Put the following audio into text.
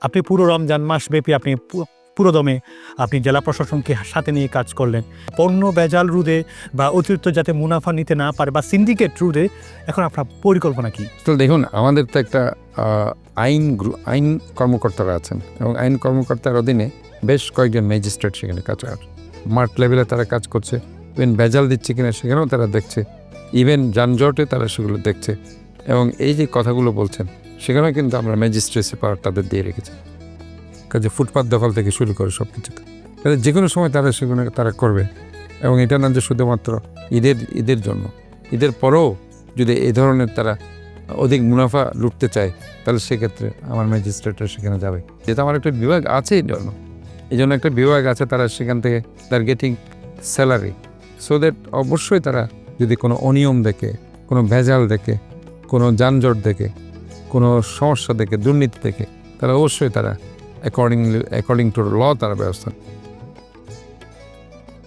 আপনি পুরো রমজান মাস ব্যাপী আপনি পুরোদমে আপনি জেলা প্রশাসনকে সাথে নিয়ে কাজ করলেন। পণ্য বেজাল রুদে বা অতিরিক্ত যাতে মুনাফা নিতে না পারে বা সিন্ডিকেট রুদে এখন আপনার পরিকল্পনা কি? দেখুন, আমাদের তো একটা আইন আইন কর্মকর্তারা আছেন এবং আইন কর্মকর্তার অধীনে বেশ কয়েকজন ম্যাজিস্ট্রেট সেখানে কাজ মাঠ লেভেলে তারা কাজ করছে ইভেন বেজাল দিচ্ছে কিনা সেখানেও তারা দেখছে। ইভেন যানজটে তারা সেগুলো দেখছে। এবং এই যে কথাগুলো বলছেন, সেখানেও কিন্তু আমরা ম্যাজিস্ট্রেসি পাওয়ার তাদের দিয়ে রেখেছি। কাজে ফুটপাত দখল থেকে শুরু করে সব কিছুতে কাজে যে কোনো সময় তারা সেগুলো তারা করবে। এবং এটা না যে শুধুমাত্র ঈদের ঈদের জন্য। ঈদের পরেও যদি এই ধরনের তারা অধিক মুনাফা লুটতে চায়, তাহলে সেক্ষেত্রে আমার ম্যাজিস্ট্রেটরা সেখানে যাবে। যেহেতু আমার একটা বিভাগ আছে এই জন্য। এই জন্য একটা বিভাগ আছে তারা সেখান থেকে তার গেটিং স্যালারি সো দ্যাট অবশ্যই তারা যদি কোনো অনিয়ম দেখে, কোনো ভেজাল দেখে কোনো যানজট দেখে, কোনো সমস্যা দেখে, দুর্নীতি দেখে, তারা অবশ্যই তারা অ্যাকর্ডিংলি অ্যাকর্ডিং টু ল তারা ব্যবস্থা।